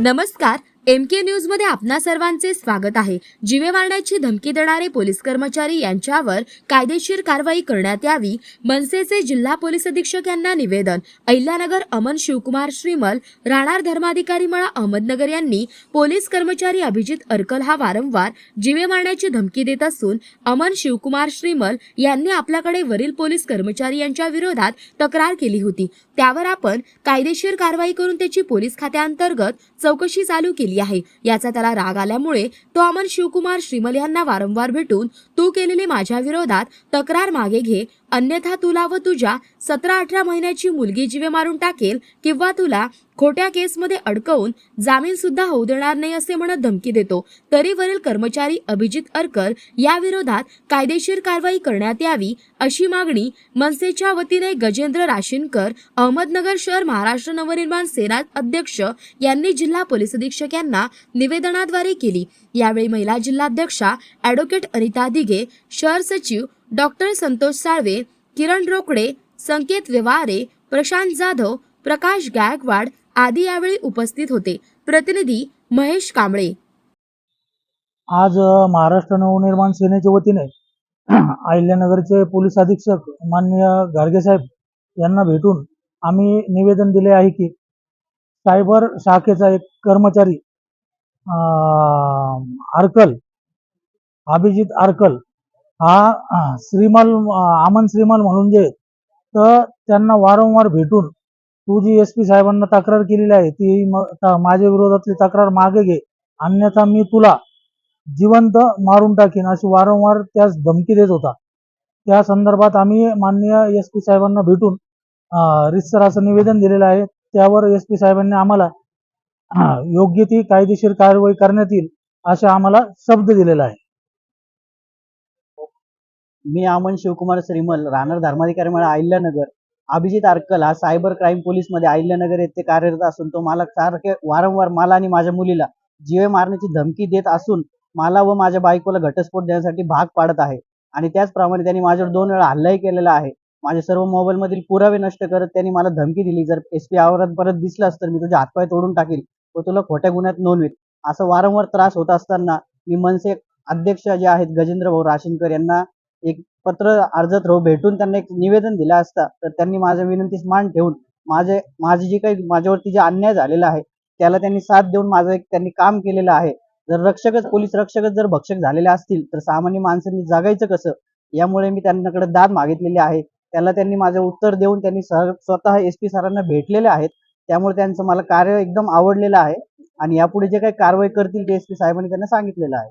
नमस्कार एम के न्यूजमध्ये आपणा सर्वांचे स्वागत आहे. जीवे मारण्याची धमकी देणारे पोलीस कर्मचारी यांच्यावर कायदेशीर कारवाई करण्यात यावी मनसेचे जिल्हा पोलीस अधीक्षक यांना निवेदन. अहिल्यानगर अमन शिवकुमार श्रीमल राहणार धर्माधिकारी मळा अहमदनगर यांनी पोलीस कर्मचारी अभिजित अर्कल हा वारंवार जीवे मारण्याची धमकी देत असून अमन शिवकुमार श्रीमल यांनी आपल्याकडे वरील पोलीस कर्मचारी यांच्या विरोधात तक्रार केली होती. त्यावर आपण कायदेशीर कारवाई करून त्याची पोलीस खात्याअंतर्गत चौकशी चालू केली. आहे. याचा त्याला राग आल्यामुळे तो अमन शिवकुमार श्रीमल यांना वारंवार भेटून तू केलेली माझ्या विरोधात तक्रार मागे घे अन्यथा तुला व तुझ्या सतरा अठरा महिन्याची मुलगी जीवे मारून टाकेल किंवा तुला खोट्या केसमध्ये अडकवून जामीन सुद्धा होऊ देणार नाही असे म्हणत धमकी देतो. तरी वरील कर्मचारी अभिजित अरकर या विरोधात कायदेशीर कारवाई करण्यात यावी अशी मागणी मनसेच्या वतीने गजेंद्र राशीनकर अहमदनगर शहर महाराष्ट्र नवनिर्माण सेना अध्यक्ष यांनी जिल्हा पोलीस अधीक्षक यांना निवेदनाद्वारे केली. यावेळी महिला जिल्हाध्यक्षा ॲडव्होकेट अनिता दिघे शहर सचिव डॉक्टर संतोष साळवे किरण रोकडे संकेत व्यवहारे प्रशांत जाधव प्रकाश गायकवाड आदी यावेळी उपस्थित होते. प्रतिनिधी महेश कांबळे. आज महाराष्ट्र नवनिर्माण सेनेच्या वतीने अहिल्यानगरचे पोलीस अधीक्षक मान्य गाडगे साहेब यांना भेटून आम्ही निवेदन दिले आहे की सायबर शाखेचा एक कर्मचारी आर्कल अभिजित आर्कल हा श्रीमल आमन श्रीमल म्हणून जे तर त्यांना वारंवार भेटून तू जी एस पी साहेबांना तक्रार केलेली आहे ती माझ्या विरोधातली तक्रार मागे घे. अन्यथा मी तुला जिवंत मारून टाकीन अशी वारंवार त्यास धमकी देत होता. त्या संदर्भात आम्ही माननीय एस पी साहेबांना भेटून रितसर असं निवेदन दिलेलं आहे. त्यावर एस पी साहेबांनी आम्हाला योग्य ती कायदेशीर कारवाई करण्यात येईल असे आम्हाला शब्द दिलेला आहे. मी अमन शिवकुमार श्रीमल राहणार धर्माधिकारी मला अहिल्यानगर. अभिजित आरकल हा सायबर क्राईम पोलीसमध्ये अहिल्यानगर येथे कार्यरत असून तो मला सारखे वारंवार मला आणि माझ्या मुलीला जीवे मारण्याची धमकी देत असून मला व माझ्या बायकोला घटस्फोट देण्यासाठी भाग पाडत आहे. आणि त्याचप्रमाणे त्यांनी माझ्यावर दोन वेळा हल्लाही केलेला आहे. माझे सर्व मोबाईल मधील पुरावे नष्ट करत त्यांनी मला धमकी दिली. जर एस पी आवारात परत दिसलास तर मी तुझे हातपाय तोडून टाकेल व तुला खोट्या गुन्ह्यात नोंदवेल असं वारंवार त्रास होत असताना मी मनसे अध्यक्ष जे आहेत गजेंद्र भाऊ राशीनकर यांना एक पत्र अर्जत राहू भेटून त्यांना एक निवेदन दिलं असता. तर त्यांनी माझ्या विनंतीस मान ठेवून माझे माझी जी काही माझ्यावरती जे अन्याय झालेला आहे त्याला त्यांनी साथ देऊन माझं एक त्यांनी काम केलेलं आहे. जर रक्षकच पोलीस रक्षकच जर भक्षक झालेले असतील तर सामान्य माणसांनी जगायचं कसं? यामुळे मी त्यांच्याकडे दाद मागितलेली आहे. त्याला त्यांनी माझं उत्तर देऊन त्यांनी सह- स्वतः एस पी सरांना भेटलेले आहेत. त्यामुळे त्यांचं मला कार्य एकदम आवडलेलं आहे. आणि यापुढे जे काही कारवाई करतील ते एस पी साहेबांनी त्यांना सांगितलेलं आहे.